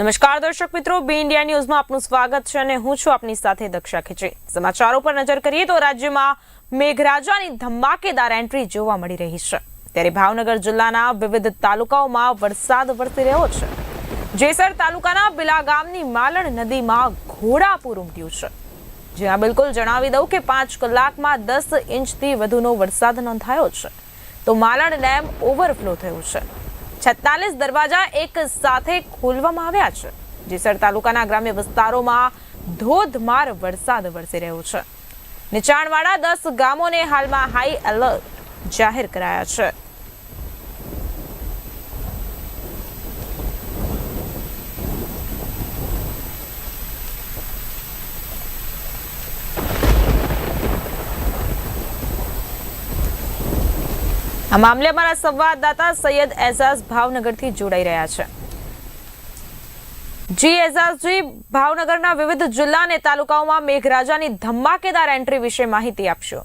નમસ્કાર દર્શક મિત્રો બી ઇન્ડિયા ન્યૂઝમાં આપનું સ્વાગત છે અને હું છું આપની સાથે દક્ષા ખીચડી. સમાચારો પર નજર કરીએ તો રાજ્યમાં મેઘરાજાની ધમાકેદાર એન્ટ્રી જોવા મળી રહી છે. ત્યારે ભાવનગર જિલ્લાના વિવિધ તાલુકાઓમાં વરસાદ વરસી રહ્યો છે. જેસર તાલુકાના બિલા ગામની માલણ નદીમાં ઘોડાપૂર ઉમટ્યું છે. જ્યાં બિલકુલ જણાવી દઉં કે પાંચ કલાકમાં દસ ઇંચથી વધુનો વરસાદ નોંધાયો છે. તો માલણ ડેમ ઓવરફ્લો થયું છે. છત્તાલીસ દરવાજા એક સાથે ખોલવામાં આવ્યા છે, જેસર તાલુકાના ગ્રામ્ય વિસ્તારોમાં ધોધમાર વરસાદ વરસી રહ્યો છે. નીચાણવાળા દસ ગામોને હાલમાં હાઈ એલર્ટ જાહેર કરાયા છે. આ મામલે અમારા સંવાદદાતા સૈયદ એઝાઝ ભાવનગરથી જોડાઈ રહ્યા છે. જી એઝાઝજી ભાવનગરના વિવિધ જિલ્લા અને તાલુકાઓમાં મેઘરાજાની ધમાકેદાર એન્ટ્રી વિશે માહિતી આપશો.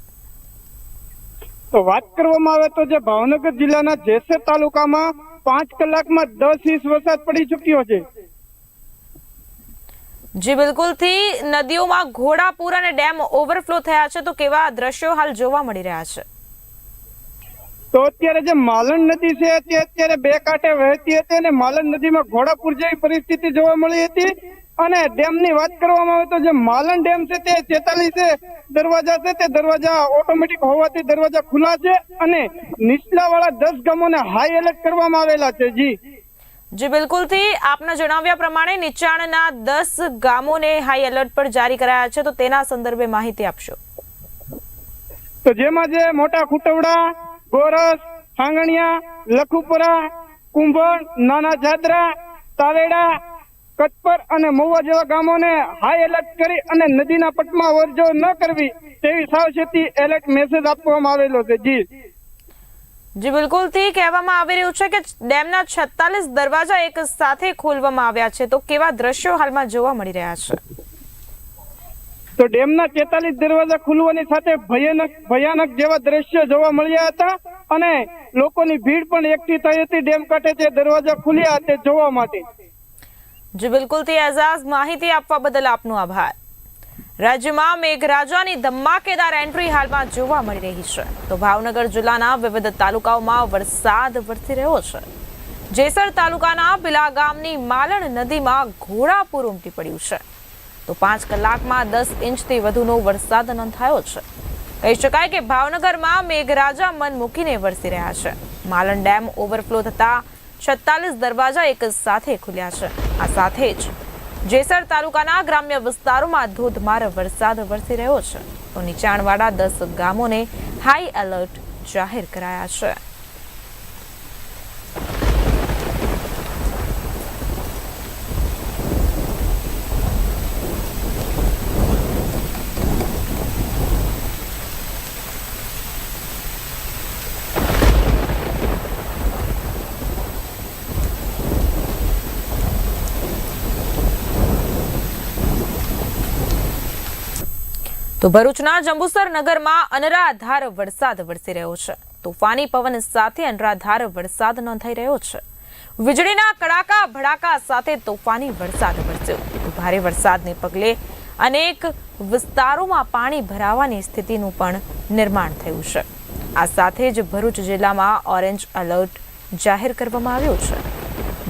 તો વાત કરવામાં આવે તો જે ભાવનગર જિલ્લાના જેસર તાલુકામાં પાંચ કલાકમાં દસ ઇંચ વરસાદ પડી ચુક્યો છે. જી બિલકુલથી નદીઓમાં ઘોડાપુર અને ડેમ ઓવરફ્લો થયા છે તો કેવા દ્રશ્યો હાલ જોવા મળી રહ્યા છે? તો અત્યારે જે માલણ નદી છે તે અત્યારે બે કાંઠે વહેતી હતી અને માલણ નદીમાં ઘોડાપુર જેવી પરિસ્થિતિ જોવા મળી હતી. અને ડેમની વાત કરવામાં આવે તો જે માલણ ડેમ છે તે છેતાલીસ દરવાજા છે તે દરવાજા ઓટોમેટિક હોવાથી દરવાજા ખુલ્લા છે અને નીચલા વાળા દસ ગામોને હાઈ એલર્ટ કરવામાં આવેલા છે. જી. જી બિલકુલથી આપના જણાવ્યા પ્રમાણે નીચાણના દસ ગામોને હાઈ એલર્ટ પર જારી કરાયા છે તો તેના સંદર્ભે માહિતી આપશો. તો જેમાં જે મોટા ખુટવડા ગોરસ ફાંગણિયા લખુપરા, કુંભણ, નાના જાદરા, તાવેડા કચપર અને મહુવા જેવા ગામોને હાઈ એલર્ટ કરી અને નદીના પટમાં વરજો ન કરવી તેવી સાવચેતી એલર્ટ મેસેજ આપવામાં આવેલો છે. જી. જી, બિલકુલથી કહેવામાં આવી રહ્યું છે કે ડેમના છત્તાલીસ દરવાજા એક સાથે ખોલવામાં આવ્યા છે. તો કેવા દ્રશ્યો હાલમાં જોવા મળી રહ્યા છે? તો ડેમના તેતાલીસ દરવાજા ખુલવાની સાથે ભયાનક ભયાનક જેવા દ્રશ્યો જોવા મળ્યા હતા અને લોકોની ભીડ પણ એકઠી થઈ હતી ડેમ કાંઠે જે દરવાજા ખુલ્યા તે જોવા માટે. જી બિલકુલથી એઝાઝ માહિતી આપવા બદલ આપનો આભાર. રાજ્યમાં મેઘરાજાની ધમાકેદાર એન્ટ્રી હાલમાં જોવા મળી રહી છે. તો ભાવનગર જિલ્લાના વિવિધ તાલુકાઓમાં વરસાદ વરસી રહ્યો છે. જેસર તાલુકાના પીલા ગામની માલણ નદીમાં ઘોડાપૂર ઉમટી પડ્યું છે. તો પાંચ કલાકમાં દસ ઇંચથી વધુનો વરસાદ નોંધાયો છે. કહી શકાય કે ભાવનગરમાં મેઘરાજા મન મૂકીને વરસી રહ્યા છે. માલણ ડેમ ઓવરફ્લો થતા છત્તાલીસ દરવાજા એક સાથે ખુલ્યા છે. આ સાથે જ જેસર તાલુકાના ગ્રામ્ય વિસ્તારોમાં ધોધમાર વરસાદ વરસી રહ્યો છે. તો નીચાણવાળા દસ ગામોને હાઈ એલર્ટ જાહેર કરાયા છે. તો ભરૂચના જંબુસર નગરમાં અનરાધાર વરસાદ વરસી રહ્યો છે. તોફાની પવન સાથે અનરાધાર વરસાદ નોંધાઈ રહ્યો છે. વીજળીના કડાકા ભડાકા સાથે તોફાની વરસાદ વરસ્યો. ભારે વરસાદને પગલે અનેક વિસ્તારોમાં પાણી ભરાવાની સ્થિતિનું પણ નિર્માણ થયું છે. આ સાથે જ ભરૂચ જિલ્લામાં ઓરેન્જ એલર્ટ જાહેર કરવામાં આવ્યું છે.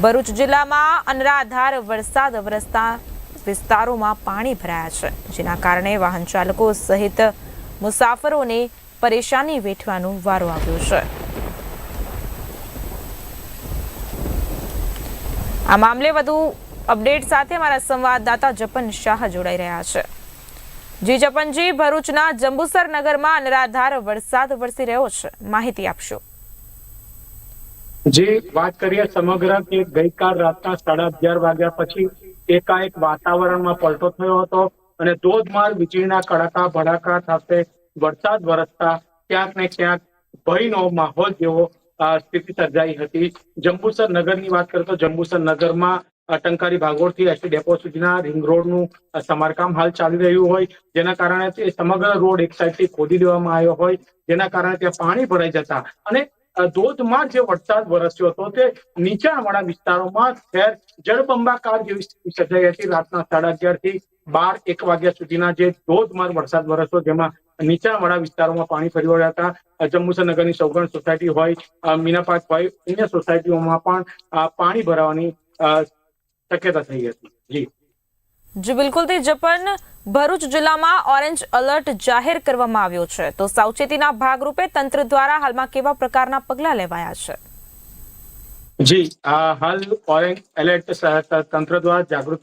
ભરૂચ જિલ્લામાં અનરાધાર વરસાદ વરસતા વિસ્તારોમાં પાણી ભરાયા છે, જેના કારણે વાહન ચાલકો સહિત મુસાફરોને પરેશાની વેઠવાનો વારો આવ્યો છે. આ મામલે વધુ અપડેટ સાથે મારા સંવાદદાતા જપન શાહ જોડાઈ રહ્યા છે. જી જપનજી, ભરૂચના જંબુસર નગરમાં અનરાધાર વરસાદ વરસી રહ્યો છે. માહિતી આપશો. જે વાત કરીએ સમગ્ર કે ગઈકાલ રાતના સાડા અગિયાર વાગ્યા પછી એકાએક વાતાવરણમાં પલટો થયો હતો અને ધોધમાર વીજળીના કડાકા, ભડાકા સાથે વરસાદ વરસતા ક્યાંક ને ક્યાંક ભયનો માહોલ જેવો સ્થિતિ સર્જાઈ હતી. જંબુસર નગરની વાત કરીએ તો જંબુસર નગરમાં ટંકારી ભાગોળથી એસટી ડેપો સુધીના રિંગ રોડનું સમારકામ હાલ ચાલી રહ્યું હોય. જેના કારણે તે સમગ્ર રોડ એક સાઈડથી ખોદી દેવામાં આવ્યો હોય. જેના કારણે ત્યાં પાણી ભરાઈ જતા અને ધોધમાર જે વરસાદ વરસ્યો હતો તે નીચાણવાળા વિસ્તારોમાં ઠેર જળબંબાકાર જેવી સ્થિતિ સર્જાઈ હતી. રાતના સાડા અગિયારથી બાર, એક વાગ્યા સુધીના જે ધોધમાર વરસાદ વરસ્યો જેમાં નીચાણવાળા વિસ્તારોમાં પાણી ફરી વળ્યા હતા. જંબુસરનગરની સૌગણ સોસાયટી હોય મીનાપાર્ક હોય, અન્ય સોસાયટીઓમાં પણ પાણી ભરાવાની શક્યતા થઈ હતી. જી. જી બિલકુલ તે જપન ભરૂચ જિલ્લામાં ઓરેન્જ એલર્ટ જાહેર કરવામાં આવ્યો છે. તો સાવચેતીના ભાગરૂપે તંત્ર દ્વારા હાલમાં કેવા પ્રકારના પગલાં લેવાયા છે? જી હાલ ઓરેન્જ એલર્ટ તંત્ર દ્વારા જાગૃત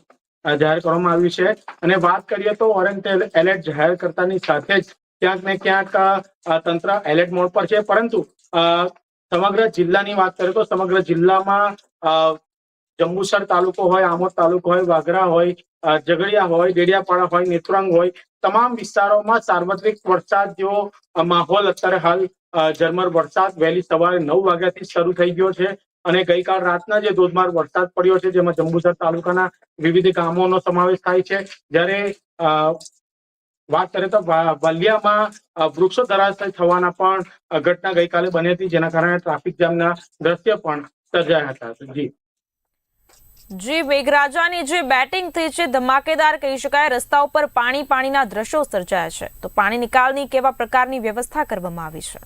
જાહેર કરવામાં આવ્યું છે. અને વાત કરીએ તો ઓરેન્જ એલ- એલર્ટ જાહેર કરતાની સાથે જ ક્યાંક ને ક્યાંક તંત્ર એલર્ટ મોડ પર છે. પરંતુ સમગ્ર જિલ્લાની વાત કરીએ તો સમગ્ર જિલ્લામાં જંબુસર તાલુકો હોય, આમોદ તાલુકો હોય, વાગરા હોય ઝઘડિયા હોય, ડેડિયાપાડા હોય, નેત્રંગ હોય, તમામ વિસ્તારોમાં સાર્વત્રિક વરસાદ જેવો માહોલ અત્યારે હાલ ઝરમર વરસાદ વહેલી સવારે નવ વાગ્યાથી શરૂ થઈ ગયો છે અને ગઈકાલ રાતના જે ધોધમાર વરસાદ પડ્યો છે, જેમાં જંબુસર તાલુકાના વિવિધ ગામોનો સમાવેશ થાય છે. જ્યારે વાત કરીએ તો વાલિયામાં વૃક્ષો ધરાશય થવાના પણ ઘટના ગઈકાલે બની હતી, જેના કારણે ટ્રાફિક જામના દ્રશ્ય પણ સર્જાયા હતા. જી. જી મેઘરાજાની જે બેટિંગ થઈ છે, ધમાકેદાર કહી શકાય રસ્તા ઉપર પાણી, પાણીના દ્રશ્યો સર્જાયા છે. તો પાણી નિકાલની કેવા પ્રકારની વ્યવસ્થા કરવામાં આવી છે?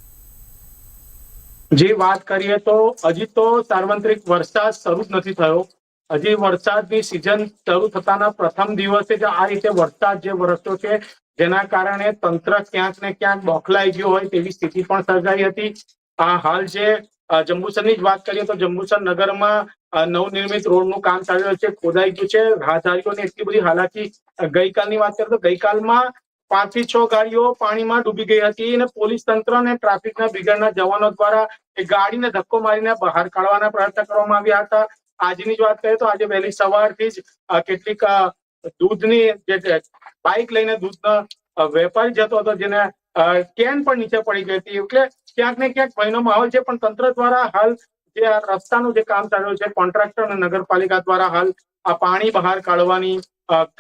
જે વાત કરીએ તો હજી તો સાર્વત્રિક વરસાદ શરૂ નથી થયો. હજી વરસાદની સિઝન શરૂ થતાના પ્રથમ દિવસે જ આ રીતે વરસાદ જે વરસ્યો છે, જેના કારણે તંત્ર ક્યાંક ને ક્યાંક બોખલાઈ ગયું હોય તેવી સ્થિતિ પણ સર્જાઈ હતી. આ હાલ જે જંબુસરની જ વાત કરીએ તો જંબુસર નગરમાં નવનિર્મિત રોડનું કામ ચાલી રહ્યું છે, ખોદાઈ ગયું છે, રાહદારીઓને એટલી બધી હાલાકી ગઈકાલની વાત કરીએ તો ગઈકાલમાં પાંચથી છ ગાડીઓ પાણીમાં ડૂબી ગઈ હતી અને પોલીસ તંત્ર અને ટ્રાફિકના બ્રિગેડના જવાનો દ્વારા એ ગાડીને ધક્કો મારીને બહાર કાઢવાના પ્રયત્ન કરવામાં આવ્યા હતા. આજની જ વાત કરીએ તો આજે વહેલી સવારથી જ કેટલીક દૂધની જે બાઇક લઈને દૂધનો વેપારી જતો હતો જેને કેન પણ નીચે પડી ગઈ હતી. એટલે ક્યાંક ને ક્યાંક ભયનો માહોલ છે, પણ તંત્ર દ્વારા હાલ જે આ રસ્તાનું જે કામ ચાલ્યું છે, કોન્ટ્રાક્ટર અને નગરપાલિકા દ્વારા હાલ આ પાણી બહાર કાઢવાની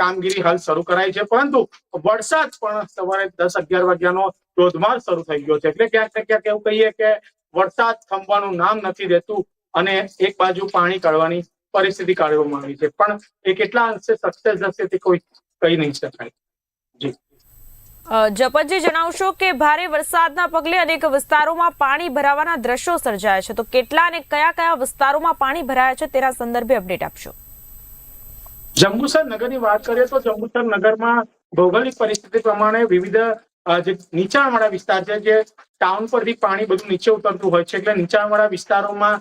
કામગીરી હાલ શરૂ કરાઈ છે. પરંતુ વરસાદ પણ સવારે દસ અગિયાર વાગ્યાનો ધોધમાર શરૂ થઈ ગયો છે. એટલે ક્યાંક ને ક્યાંક એવું કહીએ કે વરસાદ થંભવાનું નામ નથી દેતું અને એક બાજુ પાણી કાઢવાની પરિસ્થિતિ કાઢવામાં આવી છે. પણ એ કેટલા અંશે સક્સેસ જશે તે કોઈ કહી નહીં શકાય. જપતજી જણાવશો કે ભારે વરસાદના પગલે અનેક વિસ્તારોમાં પાણી ભરાવાના દ્રશ્યો સર્જાયા છે. તો કેટલા અને કયા કયા વિસ્તારોમાં પાણી ભરાયા છે તેના સંદર્ભે અપડેટ આપશો. જંબુસર નગરની વાત કરીએ તો જંબુસર નગરમાં ભૌગોલિક પરિસ્થિતિ પ્રમાણે વિવિધ જે નીચાણવાળા વિસ્તાર છે, જે ટાઉન પરથી પાણી બધું નીચે ઉતરતું હોય છે, એટલે નીચાણવાળા વિસ્તારોમાં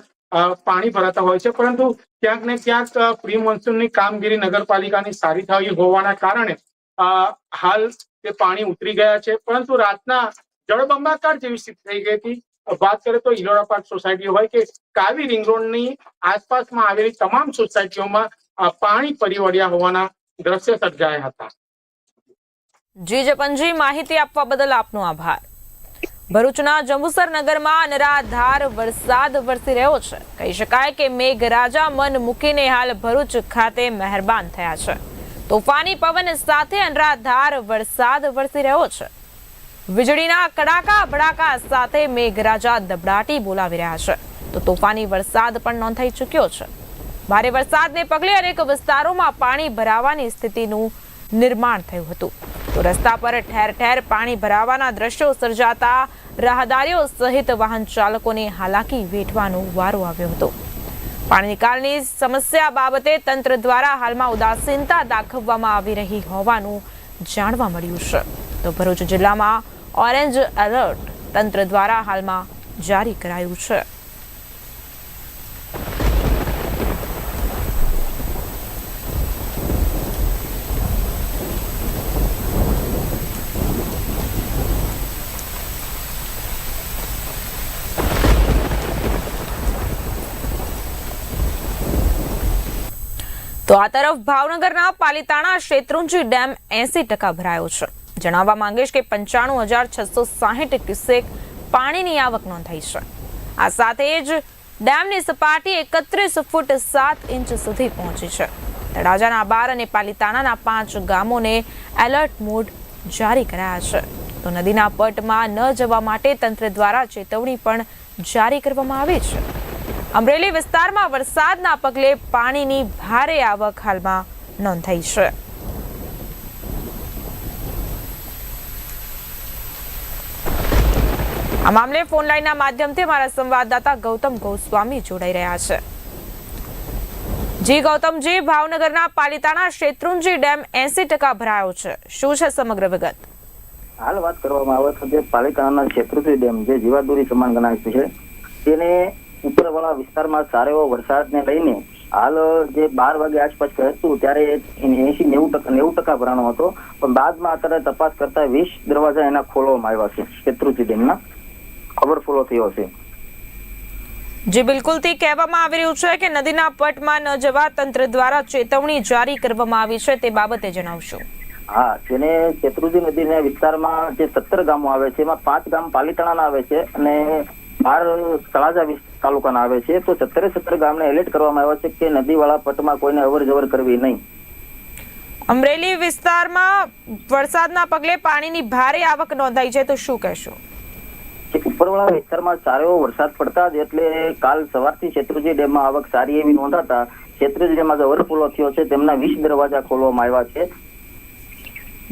પાણી ભરાતા હોય છે. પરંતુ ક્યાંક ને ક્યાંક પ્રી મોન્સૂનની કામગીરી નગરપાલિકાની સારી થઈ હોવાના કારણે હાલ તે પાણી ઉતરી ગયા છે, પરંતુ રાતના જળબંબાકાર જેવી સ્થિતિ થઈ ગઈ હતી. વાત કરીએ તો ઇલોરા પાર્ક સોસાયટી હોય કે કાવી રિંગ રોડની આસપાસમાં આવેલી તમામ સોસાયટીઓમાં પાણી ફરી વળ્યા હોવાના દ્રશ્ય સર્જાયા હતા. જી જપનજી, માહિતી આપવા બદલ આપનો આભાર. ભરૂચના જંબુસર નગરમાં અનરાધાર વરસાદ વરસી રહ્યો છે. કહી શકાય કે મેઘરાજા મન મૂકીને હાલ ભરૂચ ખાતે મહેરબાન થયા છે. તોફાની પવન સાથે અનરાધાર વરસાદ વરસી રહ્યો છે. વીજળીના કડાકા ભડાકા સાથે મેઘરાજા દબડાટી બોલાવી રહ્યા છે. તો તોફાની વરસાદ પણ નોંધાઈ ચૂક્યો છે. ભારે વરસાદને પગલે અનેક વિસ્તારોમાં પાણી ભરાવાની સ્થિતિનું નિર્માણ થયું હતું. તો રસ્તા પર ઠેર ઠેર પાણી ભરાવાના દ્રશ્યો સર્જાતા રાહદારીઓ સહિત વાહન ચાલકોને હાલાકી વેઠવાનો વારો આવ્યો હતો. પાણી નિકાલની સમસ્યા બાબતે તંત્ર દ્વારા હાલમાં ઉદાસીનતા દાખવવામાં આવી રહી હોવાનું જાણવા મળ્યું છે. તો ભરૂચ જિલ્લામાં ઓરેન્જ એલર્ટ તંત્ર દ્વારા હાલમાં જારી કરાયું છે. તો આ તરફ ભાવનગરના પાલિતાણા શેત્રુંજી ડેમ એસી ટકા ભરાયો છે. જણાવવા માંગીશ કે પંચાણું હજાર છસો સાહીઠ ક્યુસેક પાણીની આવક નોંધાઈ છે. આ સાથે જ ડેમની સપાટી એકત્રીસ ફૂટ સાત ઇંચ સુધી પહોંચી છે. તળાજાના બાર અને પાલિતાણાના પાંચ ગામોને એલર્ટ મોડ જારી કરાયા છે. તો નદીના પટમાં ન જવા માટે તંત્ર દ્વારા ચેતવણી પણ જારી કરવામાં આવી છે. અમરેલી વિસ્તારમાં વરસાદના પગલે પાણીની ભારે આવક હાલમાં નોંધાઈ છે. આ મામલે ફોન લાઈનના માધ્યમથી અમારા સંવાદદાતા ગૌતમ ગોસ્વામી જોડાઈ રહ્યા છે. જી ગૌતમજી ભાવનગરના પાલિતાણા શેત્રુંજી ડેમ એસી ટકા ભરાયો છે. શું છે સમગ્ર વિગત? હાલ વાત કરવામાં આવે છે પાલિતાણાના શેત્રુંજી ડેમ જે જીવાદોરી સમાન ગણાય છે, તેને ઉપરવાળા વિસ્તારમાં સારો એવો વરસાદને લઈને હાલ જે બાર વાગે આસપાસ હતું ત્યારે એસી નેવું ટકા નેવું ટકા ભરાણો હતો. પણ બાદમાં અત્યારે તપાસ કરતા વીસ દરવાજા એના ખોલવામાં આવ્યા છે શેત્રુજી ડેમના. ઓવરફ્લો થયો છે જે તે કહેવામાં આવી રહ્યું છે કે નદીના પટમાં ન જવા તંત્ર દ્વારા ચેતવણી જારી કરવામાં આવી છે તે બાબતે જણાવશો. હા જેને શેત્રુજી નદીના વિસ્તારમાં જે સત્તર ગામો આવે છે એમાં પાંચ ગામ પાલીતાણાના આવે છે અને બાર તળાજા વિસ- તાલુકાના આવે છે તો સત્તરે સત્તર ગામને એલર્ટ કરવામાં આવ્યા છે કે નદીવાળા પટમાં કોઈને અવર જવર કરવી નહીં. અમરેલી વિસ્તારમાં વરસાદના પગલે પાણીની ભારે આવક નોંધાઈ છે તો શું કહેશો? ઉપરવાળા વિસ્તારમાં સારો એવો વરસાદ પડતા જ એટલે કાલ સવારથી શેત્રુજી ડેમમાં આવક સારી એવી નોંધાતા શેત્રુજી ડેમમાં જે ઓવરફ્લો થયો છે તેમના વીસ દરવાજા ખોલવામાં આવ્યા છે.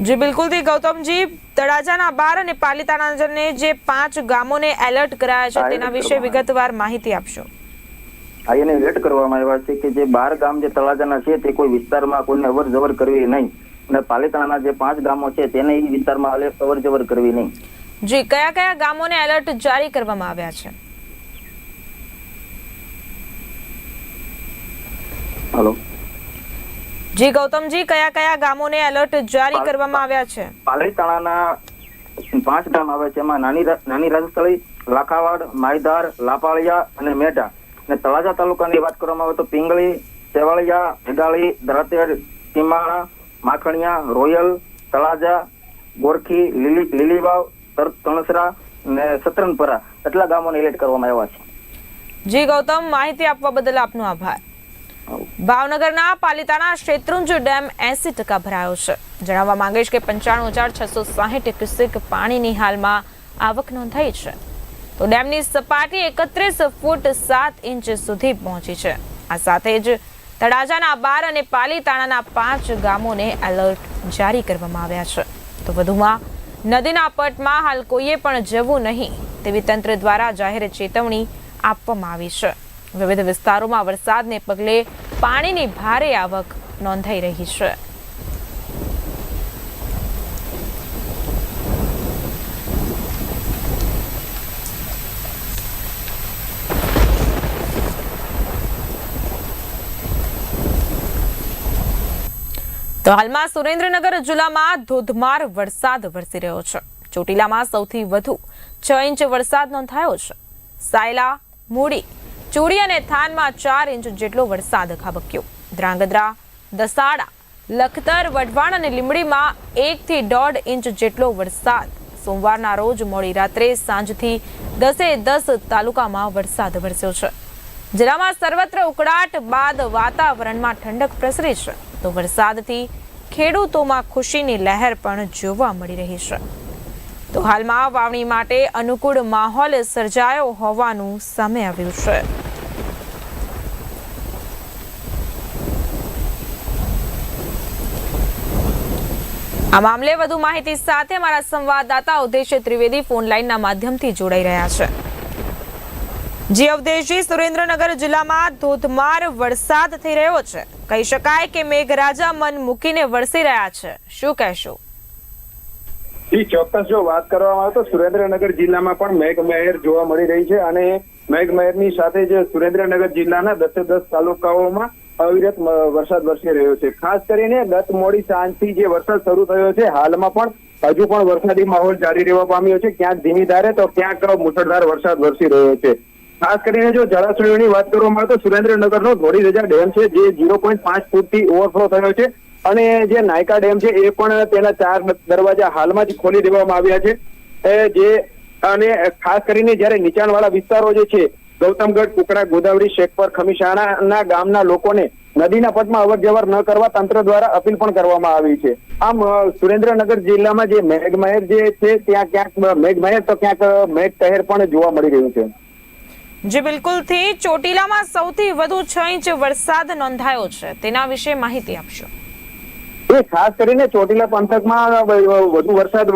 જી બિલકુલથી ગૌતમજી તળાજાના બાર અને પાલિતાણાને જે પાંચ ગામોને એલર્ટ કરાયા છે તેના વિશે વિગતવાર માહિતી આપશો. એને એલર્ટ કરવામાં આવ્યા છે કે જે બાર ગામ જે તળાજાના છે તે કોઈ વિસ્તારમાં કોઈને અવર જવર કરવી નહીં. અને પાલિતાણાના જે પાંચ ગામો છે તેને એ વિસ્તારમાં અવર જવર કરવી નહીં. જી કયા કયા ગામોને એલર્ટ જારી કરવામાં આવ્યા છે? હલો. જી ગૌતમજી કયા કયા ગામોને એલર્ટ જારી કરવામાં આવ્યા છે? પાલીતાણાના પાંચ ગામ આવે છે. એમાં નાની નાની રાજસ્થળી લાખાવાડ માયધાર લાપાળિયા અને મેઢા. અને તળાજા તાલુકાની વાત કરવામાં આવે તો પિંગળી સેવાળિયા ભેગાળી દરાતેડ સીમાણા માખણિયા રોયલ તળાજા ગોરખી લીલી લીલીવાવ તણસરા અને સતરનપરા. એટલા ગામોને એલર્ટ કરવામાં આવ્યા છે. જી ગૌતમ માહિતી આપવા બદલ આપનો આભાર. ભાવનગરના પાલિતાણા શેત્રુંજ ડેમ એસી ટકા ભરાયો છે. જણાવવા માંગીશ કે પંચાણું હજાર છસો સાહીઠ ક્યુસેક પાણીની હાલમાં આવક નોંધાઈ છે. તો ડેમની સપાટી એકત્રીસ ફૂટ સાત ઇંચ સુધી પહોંચી છે. આ સાથે જ તળાજાના બાર અને પાલીતાણાના પાંચ ગામોને એલર્ટ જારી કરવામાં આવ્યા છે. તો વધુમાં, નદીના પટમાં હાલ કોઈએ પણ જવું નહીં તેવી તંત્ર દ્વારા જાહેર ચેતવણી આપવામાં આવી છે. વિવિધ વિસ્તારોમાં વરસાદને પગલે પાણીની ભારે આવક નોંધાઈ રહી છે. તો હાલમાં સુરેન્દ્રનગર જિલ્લામાં ધોધમાર વરસાદ વરસી રહ્યો છે. ચોટીલામાં સૌથી વધુ છ ઇંચ વરસાદ નોંધાયો છે. સાયલા, મૂડી ચૂડી અને થાનમાં ચાર ઇંચ જેટલો વરસાદ ખાબક્યો. ધ્રાંગધ્રા, દસાડા, લખતર, વઢવાણ અને લીંબડીમાં એકથી દોઢ ઇંચ જેટલો વરસાદ. સોમવારના રોજ મોડી રાત્રે સાંજથી દસે દસ તાલુકામાં વરસાદ વરસ્યો છે. જિલ્લામાં સર્વત્ર ઉકળાટ બાદ વાતાવરણમાં ઠંડક પ્રસરી છે. તો વરસાદથી ખેડૂતોમાં ખુશીની લહેર પણ જોવા મળી રહી છે. તો હાલમાં વાવણી માટે અનુકૂળ માહોલ સર્જાયો હોવાનું સામે આવ્યું છે. આ મામલે વધુ માહિતી સાથે મારા સંવાદદાતા ઉદ્દેશ્ય ત્રિવેદી ફોન લાઈનના માધ્યમથી જોડાઈ રહ્યા છે. જી અવધેશજી, સુરેન્દ્રનગર જિલ્લામાં ધોધમાર વરસાદ થઈ રહ્યો છે. કહી શકાય કે મેઘરાજા મન મૂકીને વરસી રહ્યા છે. શું કહેશો? જી ચોક્કસ જો વાત કરવામાં આવે તો સુરેન્દ્રનગર જિલ્લામાં પણ મેઘમહેર જોવા મળી રહી છે અને મેઘમહેરની સાથે જે સુરેન્દ્રનગર જિલ્લાના દસે દસ તાલુકાઓમાં અવિરત વરસાદ વરસી રહ્યો છે. ખાસ કરીને ગત મોડી સાંજથી જે વરસાદ શરૂ થયો છે, હાલમાં પણ હજુ પણ વરસાદી માહોલ જારી રહેવા પામ્યો છે. ક્યાંક ધીમી ધારે તો ક્યાંક મુસળધાર વરસાદ વરસી રહ્યો છે. ખાસ કરીને જો જળાશયોની વાત કરવામાં આવે તો સુરેન્દ્રનગરનો ધોળી ધોળીધજા ડેમ છે, જે ઝીરો પોઈન્ટ પાંચ ફૂટથી ઓવરફ્લો થયો છે. અને જે નાયકા ડેમ છે, એ પણ તેના ચાર દરવાજા હાલમાં જ ખોલી દેવામાં આવ્યા છે. જે, અને ખાસ કરીને જ્યારે નીચાણવાળા વિસ્તારો જે છે, ગૌતમગઢ કુકડા ગોદાવરી, શેખપર ખમીશાણાના ગામના લોકોને નદીના પટમાં અવર જવર ન કરવા તંત્ર દ્વારા અપીલ પણ કરવામાં આવી છે. આમ સુરેન્દ્રનગર જિલ્લામાં જે મેઘમહેર જે છે, ત્યાં ક્યાંક મેઘમહેર તો ક્યાંક મેઘ કહેર પણ જોવા મળી રહ્યું છે. જે, બિલકુલથી ચોટીલામાં સૌથી વધુ છ ઇંચ વરસાદ નોંધાયો છે. તેના વિશે માહિતી આપશો. એ ખાસ કરીને ચોટીલા પંથકમાં વધુ વરસાદ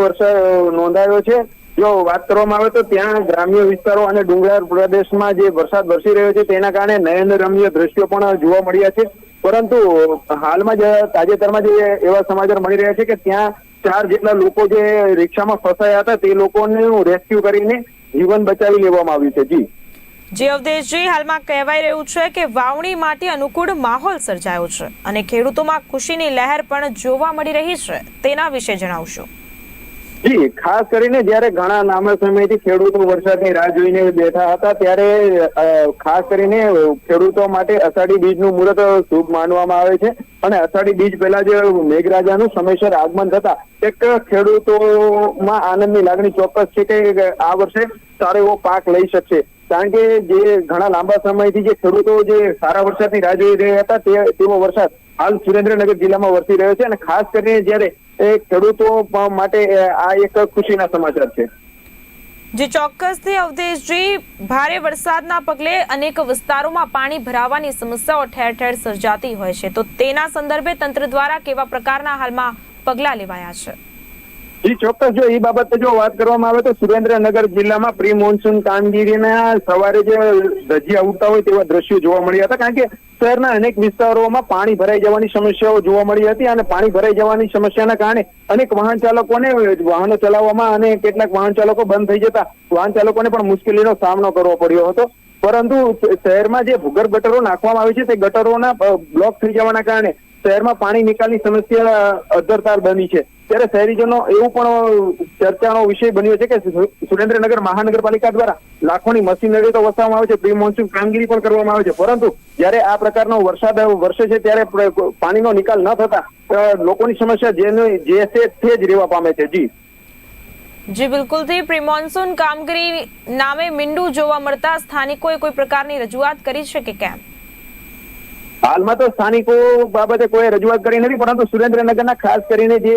નોંધાયો છે. જો વાત કરવામાં આવે તો ત્યાં ગ્રામ્ય વિસ્તારો અને ડુંગરાળ પ્રદેશમાં જે વરસાદ વરસી રહ્યો છે, તેના કારણે નયનરમ્ય દ્રશ્યો પણ જોવા મળ્યા છે. પરંતુ હાલમાં જ તાજેતરમાં જે એવા સમાચાર મળી રહ્યા છે કે ત્યાં ચાર જેટલા લોકો જે રિક્ષામાં ફસાયા હતા, તે લોકોનું રેસ્ક્યુ કરીને જીવન બચાવી લેવામાં આવ્યું છે. જી. જે અવધેશજી હાલમાં કહેવાય રહ્યું છે કે વાવણી માટે અનુકૂળ માહોલ સર્જાયો છે અને ખેડૂતોમાં ખુશીની લહેર પણ જોવા મળી રહી છે તેના વિશે જણાવશો. જી, ખાસ કરીને જ્યારે ઘણા લાંબા સમયથી ખેડૂતો વરસાદની રાહ જોઈને બેઠા હતા ત્યારે ખાસ કરીને ખેડૂતો માટે અષાઢી બીજનું મુહૂર્ત શુભ માનવામાં આવે છે અને અષાઢી બીજ પહેલા જે મેઘરાજાનું સમયસર આગમન થતા એક ખેડૂતોમાં આનંદની લાગણી ચોક્કસ છે કે આ વર્ષે સારો એવો પાક લઈ શકશે. કારણ કે જે ઘણા લાંબા સમયથી જે ખેડૂતો જે સારા વરસાદની રાહ જોઈ રહ્યા હતા તેવો વરસાદ હાલ સુરેન્દ્રનગર જિલ્લામાં વરસી રહ્યો છે અને ખાસ કરીને જ્યારે ખેડૂતો માટે આ એક ખુશીના સમાચાર છે. જે ચોક્કસથી અવધેશજી, ભારે વરસાદના પગલે અનેક વિસ્તારોમાં પાણી ભરાવાની સમસ્યાઓ ઠેર ઠેર સર્જાતી હોય છે. તો તેના સંદર્ભે તંત્ર દ્વારા કેવા પ્રકારના હાલમાં પગલાં લેવાયા છે? જી, ચોક્કસ જો એ બાબતે જો વાત કરવામાં આવે તો સુરેન્દ્રનગર જિલ્લામાં પ્રી મોન્સૂન કામગીરીના સવારે જે ધજી આવતા હોય તેવા દ્રશ્યો જોવા મળ્યા હતા. કારણ કે શહેરના અનેક વિસ્તારોમાં પાણી ભરાઈ જવાની સમસ્યાઓ જોવા મળી હતી અને પાણી ભરાઈ જવાની સમસ્યાના કારણે અનેક વાહન ચાલકોને વાહનો ચલાવવામાં અને કેટલાક વાહન ચાલકો બંધ થઈ જતા વાહન ચાલકોને પણ મુશ્કેલીનો સામનો કરવો પડ્યો હતો. પરંતુ શહેરમાં જે ભૂગર્ભ ગટરો નાખવામાં આવે છે તે ગટરોના બ્લોક થઈ જવાના કારણે શહેરમાં પાણી નિકાલની સમસ્યા અધરતાર બની છે. ત્યારે શહેરીજનો એવું પણ ચર્ચાનો વિષય બન્યો છે કે સુરેન્દ્રનગર મહાનગરપાલિકા દ્વારા લાખોની મશીનરી તો વસાવવામાં આવે છે પ્રી મોન્સૂન કામગીરી પણ કરવામાં આવે છે. પરંતુ જ્યારે આ પ્રકારનો વરસાદ વરસે છે ત્યારે પાણીનો નિકાલ ન થતા લોકોની સમસ્યા જેને જે છે તે જ રહેવા પામે છે. જી. જી બિલકુલથી પ્રી મોન્સૂન કામગીરી નામે મીંડું જોવા મળતા સ્થાનિકોએ કોઈ પ્રકારની રજૂઆત કરી છે કે કેમ? હાલમાં તો સ્થાનિકો બાબતે કોઈ રજૂઆત કરી નથી પરંતુ સુરેન્દ્રનગરના ખાસ કરીને જે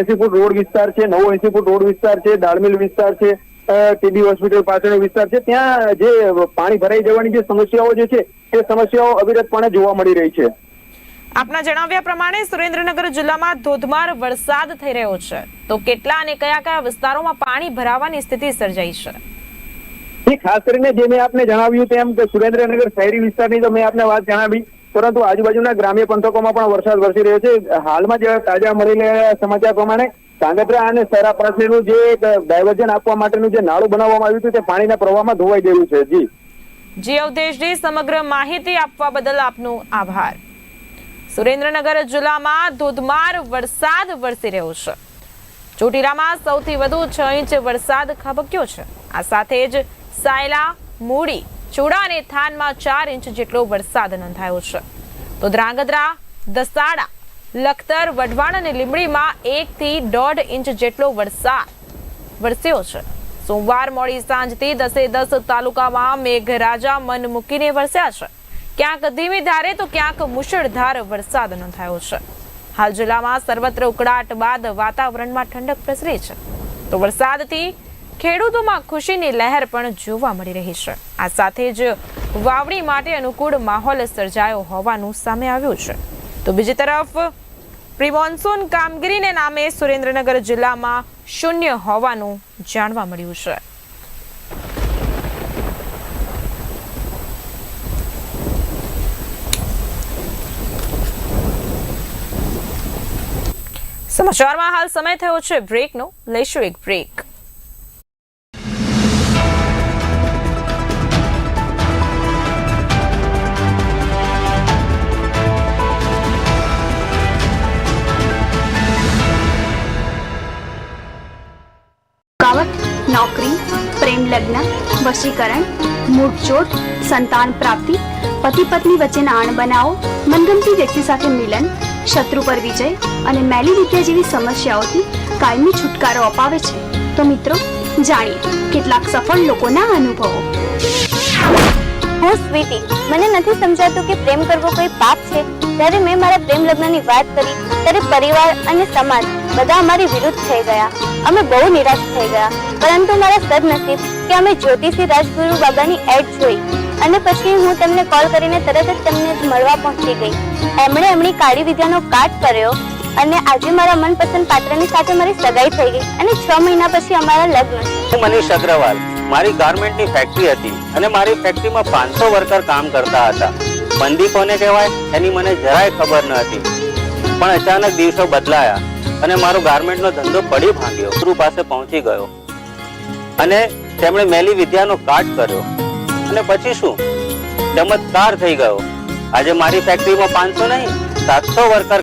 એસી ફૂટ રોડ વિસ્તાર છે નવો એસી ફૂટ રોડ વિસ્તાર છે દાળમિલ વિસ્તાર છે ટીબી હોસ્પિટલ પાસેનો વિસ્તાર છે ત્યાં જે પાણી ભરાઈ જવાની જે સમસ્યાઓ જે છે તે સમસ્યાઓ અવિરતપણે જોવા મળી રહી છે. આપના જણાવ્યા પ્રમાણે સુરેન્દ્રનગર જિલ્લામાં ધોધમાર વરસાદ થઈ રહ્યો છે. તો કેટલા અને કયા કયા વિસ્તારોમાં પાણી ભરાવાની સ્થિતિ સર્જાઈ છે? ખાસ કરીને જે મેં આપને જણાવ્યું તેમ કે સુરેન્દ્રનગર શહેરી વિસ્તારની તો મેં આપને વાત જણાવી પરંતુ આજુબાજુના ગ્રામ્ય પંથકોમાં પણ વરસાદ વરસી રહ્યો છે. હાલમાં જ તાજા મળેલા સમાચાર પ્રમાણે ધાંગધ્રા અને સરા પાસેનું જે ડાયવર્ઝન આપવા માટેનું જે નાળું બનાવવામાં આવ્યું હતું, તે પાણીના પ્રવાહમાં ધોવાઈ ગયું છે. જી. જી અવધેશજી, સમગ્ર માહિતી આપવા બદલ આપનો આભાર. સુરેન્દ્રનગર જિલ્લામાં ધોધમાર વરસાદ વરસી રહ્યો છે. ચોટીલામાં સૌથી વધુ છ ઇંચ વરસાદ ખાબક્યો છે. આ સાથે જ સાયલા, મૂડી ચૂડા અને થાનમાં ચાર ઇંચ જેટલો વરસાદ નોંધાયો છે. તો ધ્રાંગધ્રા, દસાડા, લખતર, વઢવાણ અને લીંબડીમાં એકથી દોઢ ઇંચ જેટલો વરસાદ વરસ્યો છે. સોમવાર મોડી સાંજથી દસે દસ તાલુકામાં મેઘરાજા મન મૂકીને વરસ્યા છે. ક્યાંક ધીમી ધારે તો ક્યાંક મુશળધાર વરસાદ નોંધાયો છે. હાલ જિલ્લામાં સર્વત્ર ઉકળાટ બાદ વાતાવરણમાં ઠંડક પ્રસરી છે. તો વરસાદથી ખેડૂતોમાં ખુશીની લહેર પણ જોવા મળી રહી છે. આ સાથે જ વાવણી માટે અનુકૂળ માહોલ સર્જાયો હોવાનું સામે આવ્યું છે. તો બીજી તરફ, પ્રિમોન્સૂન કામગીરીને નામે સુરેન્દ્રનગર જિલ્લામાં શૂન્ય હોવાનું જાણવા મળ્યું છે. સમાચારમાં હાલ સમય થયો છે બ્રેકનો. લઈશું એક બ્રેક. નોકરી, પ્રેમ લગ્ન, વશીકરણ મૂળચોટ સંતાન પ્રાપ્તિ, પતિ પત્ની વચ્ચેના આણ બનાવો મનગમતી વ્યક્તિ સાથે મિલન, શત્રુ પર વિજય અને મેલી વિદ્યા જેવી સમસ્યાઓથી કાયમી છુટકારો અપાવે છે. તો મિત્રો, જાણીએ કેટલાક સફળ લોકોના અનુભવો. હું સ્વીટી. મને નથી સમજાતું કે પ્રેમ કરવો કોઈ પાપ છે. જ્યારે મેં મારા પ્રેમ લગ્નની વાત કરી, ત્યારે પરિવાર અને સમાજ બધા અમારી વિરુદ્ધ થઈ ગયા. અમે બહુ નિરાશ થઈ ગયા. પરંતુ મારા સદનસીબ કે અમે જ્યોતિષી રાજગુરુ બાબાની એડ જોઈ અને પછી હું તેમને કોલ કરીને તરત જ તેમને મળવા પહોંચી ગઈ. એમણે એમની કાળી વિદ્યાનો કાટ કર્યો અને આજે મારા મનપસંદ પાત્રની સાથે મારી સગાઈ થઈ ગઈ અને છ મહિના પછી અમારા લગ્ન. હું મનીષ અગ્રવાલ, મારી ગાર્મેન્ટની ફેક્ટરી હતી અને મારી ફેક્ટરીમાં પાંચસો વર્કર કામ કરતા હતા. મંદી કોને કહેવાય એની મને જરાય ખબર ન હતી. પણ અચાનક દિવસો બદલાયા. અને મારો ગાર્મેન્ટનો ધંધો પડી ભાંગ્યો ગુરુ પાસે પહોંચી ગયો. અને તેમણે મેલી વિદ્યાનો કાટ કર્યો. અને પછી શું? ચમત્કાર થઈ ગયો. આજે મારી ફેક્ટરીમાં પાંચસો નહીં, સાતસો વર્કર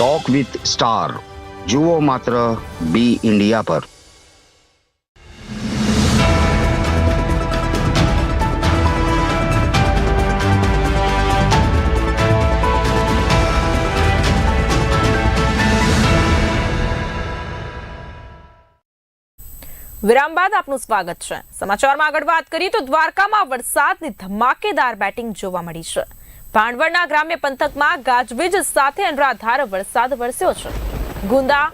ટોક વિથ સ્ટાર જુઓ માત્ર બી ઇન્ડિયા પર વિરામ બાદ આપનું સ્વાગત છે સમાચારમાં આગળ વાત કરીએ તો દ્વારકામાં વરસાદની ધમાકેદાર બેટિંગ જોવા મળી છે ભાંડવડના ગ્રામ્ય પંથકમાં ગાજવીજ સાથે અનરાધાર વરસાદ વરસ્યો છે. ગુંદા,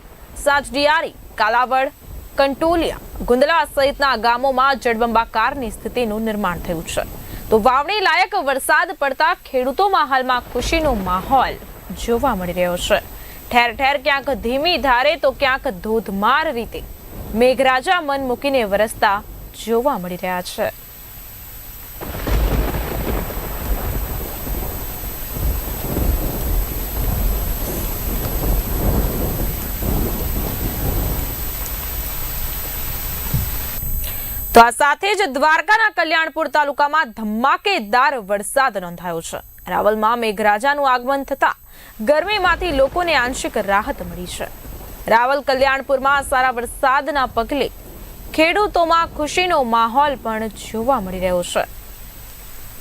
સાજડિયારી, કાલાવડ, કંટોલિયા, ગુંદલા સહિતના ગામોમાં જળબંબાકારની સ્થિતિનું નિર્માણ થયું છે. તો વાવણી લાયક વરસાદ પડતા ખેડૂતોમાં હાલમાં ખુશીનો માહોલ જોવા મળી રહ્યો છે. ઠેર ઠેર ક્યાંક ધીમી ધારે તો ક્યાંક ધોધમાર રીતે મેઘરાજા મન મૂકીને વરસતા જોવા મળી રહ્યા છે. તો આ સાથે જ દ્વારકાના કલ્યાણપુર તાલુકામાં ધમાકેદાર વરસાદ નોંધાયો છે. રાવલમાં મેઘરાજાનું આગમન થતા ગરમીમાંથી લોકોને આંશિક રાહત મળી છે. રાવલ કલ્યાણપુરમાં સારા વરસાદના પગલે ખેડૂતોમાં ખુશીનો માહોલ પણ જોવા મળી રહ્યો છે.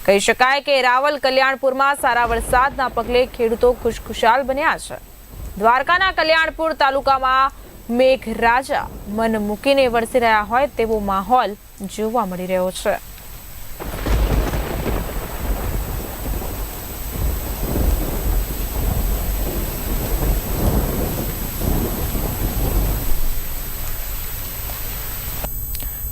કહી શકાય કે રાવલ કલ્યાણપુરમાં સારા વરસાદના પગલે ખેડૂતો ખુશખુશાલ બન્યા છે. દ્વારકાના કલ્યાણપુર તાલુકામાં મેઘરાજા મન મૂકીને વરસી રહ્યા હોય તેવો માહોલ જોવા મળી રહ્યો છે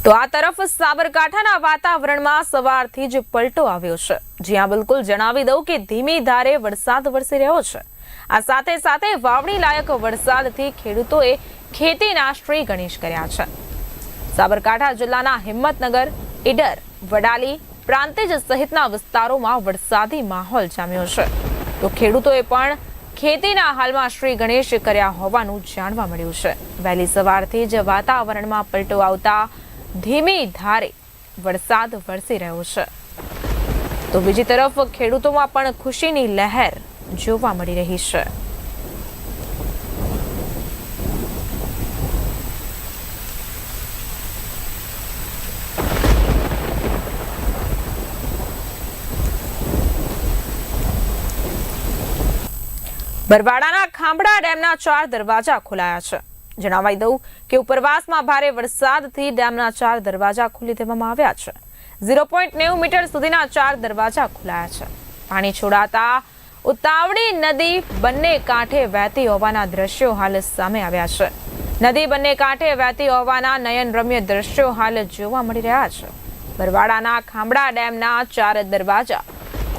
તો આ તરફ સાબરકાંઠાના વાતાવરણમાં સવારથી જ પલટો આવ્યો છે. જ્યાં બિલકુલ જણાવી દઉં કે ધીમી ધારે વરસાદ વરસી રહ્યો છે. આ સાથે સાથે વાવણી લાયક વરસાદથી ખેડૂતોએ ખેતીના શ્રી ગણેશ કર્યા છે. સાબરકાંઠા જિલ્લાના હિંમતનગર, ઈડર, વડાલી પ્રાંતિજ સહિતના વિસ્તારોમાં વરસાદી માહોલ જામ્યો છે. તો ખેડૂતોએ પણ ખેતીના હાલમાં શ્રી ગણેશ કર્યા હોવાનું જાણવા મળ્યું છે. વહેલી સવારથી જ વાતાવરણમાં પલટો આવતા ધીમી ધારે વરસાદ વરસી રહ્યો છે. તો બીજી તરફ ખેડૂતોમાં પણ ખુશીની લહેર જોવા મળી રહી છે. બરવાડાના ખાંભડા ડેમના ચાર દરવાજા ખોલાયા છે. જણાવાઈ દઉં કે ઉપરવાસમાં ભારે વરસાદથી ડેમના ચાર દરવાજા ખોલી દેવામાં આવ્યા છે. ઝીરો પોઈન્ટ નેવું મીટર સુધીના ચાર દરવાજા ખોલાયા છે. પાણી છોડાતા ઉતાવળી નદી બંને કાંઠે વહેતી હોવાના દ્રશ્યો હાલ સામે આવ્યા છે. નદી બંને કાંઠે વહેતી હોવાના નયનરમ્ય દ્રશ્યો હાલ જોવા મળી રહ્યા છે. બરવાડાના ખાંભડા ડેમના ચાર દરવાજા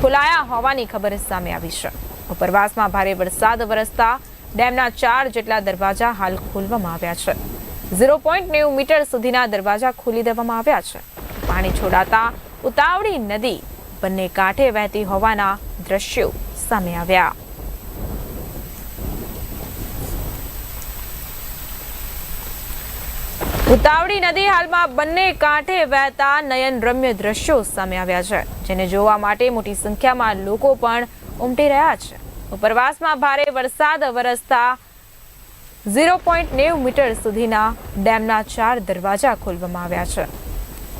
ખોલાયા હોવાની ખબર સામે આવી છે. ઉપરવાસમાં ભારે વરસાદ વરસતા ડેમના ચાર જેટલા દરવાજા હાલ ખોલવામાં આવ્યા છે. ઝીરો પોઈન્ટ નેવું મીટર સુધીના દરવાજા ખોલી દેવામાં આવ્યા છે. પાણી છોડાતા ઉતાવળી નદી બંને કાંઠે વહેતી હોવાના દ્રશ્યો સામે આવ્યા. ઉતાવળી નદી હાલમાં બંને કાંઠે વહેતા નયનરમ્ય દ્રશ્યો સામે આવ્યા છે, જેને જોવા માટે મોટી સંખ્યામાં લોકો પણ ઉમટી રહ્યા છે. ઉપરવાસમાં ભારે વરસાદ વરસતા ઝીરો પોઈન્ટ નેવું મીટર સુધીના ડેમના ચાર દરવાજા ખોલવામાં આવ્યા છે.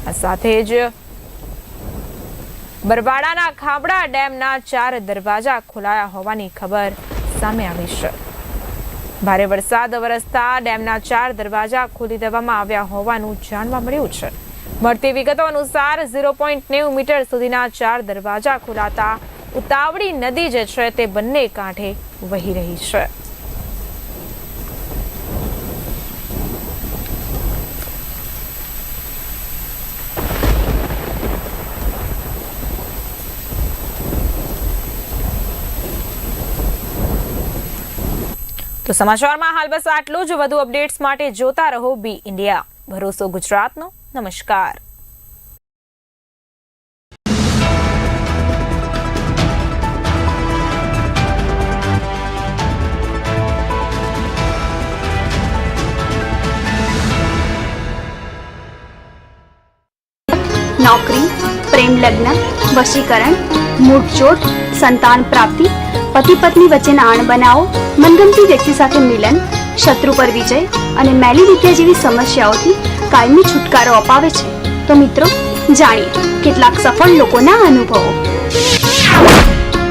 આ સાથે જ બરવાડાના ખાબડા ડેમના ચાર દરવાજા ખોલાયા હોવાની ખબર સામે આવી છે. ભારે વરસાદ વરસતા ડેમના ચાર દરવાજા ખોલી દેવામાં આવ્યા હોવાનું જાણવા મળ્યું છે. મળતી વિગતો અનુસાર ઝીરો પોઈન્ટ નેવું મીટર સુધીના ચાર દરવાજા ખોલાતા ઉતાવળી નદી જે છે તે બંને કાંઠે વહી રહી છે. તો સમાચારમાં હાલ બસ આટલું જ. વધુ અપડેટ્સ માટે જોતા રહો બી ઇન્ડિયા. ભરોસો ગુજરાતનો. નમસ્કાર. નોકરી, પ્રેમ લગ્ન, વશીકરણ મૂળચોટ સંતાન પ્રાપ્તિ, પતિ પત્ની વચ્ચેના અણબનાવો મનગમતી વ્યક્તિ સાથે મિલન, શત્રુ પર વિજય અને મેલી વિદ્યા જેવી સમસ્યાઓથી કાયમી છુટકારો અપાવે છે. તો મિત્રો, જાણીએ કેટલાક સફળ લોકોના અનુભવો.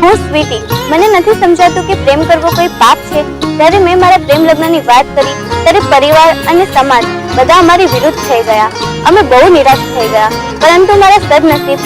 હું સ્વીટી. મને નથી સમજાતું કે પ્રેમ કરવો કોઈ પાપ છે. ત્યારે મેં મારા પ્રેમ લગ્નની વાત કરી. ત્યારે પરિવાર અને સમાજ બધા અમારી વિરુદ્ધ થઈ ગયા. અમે બહુ નિરાશ થઈ ગયા પરંતુ મારા સદનસીબ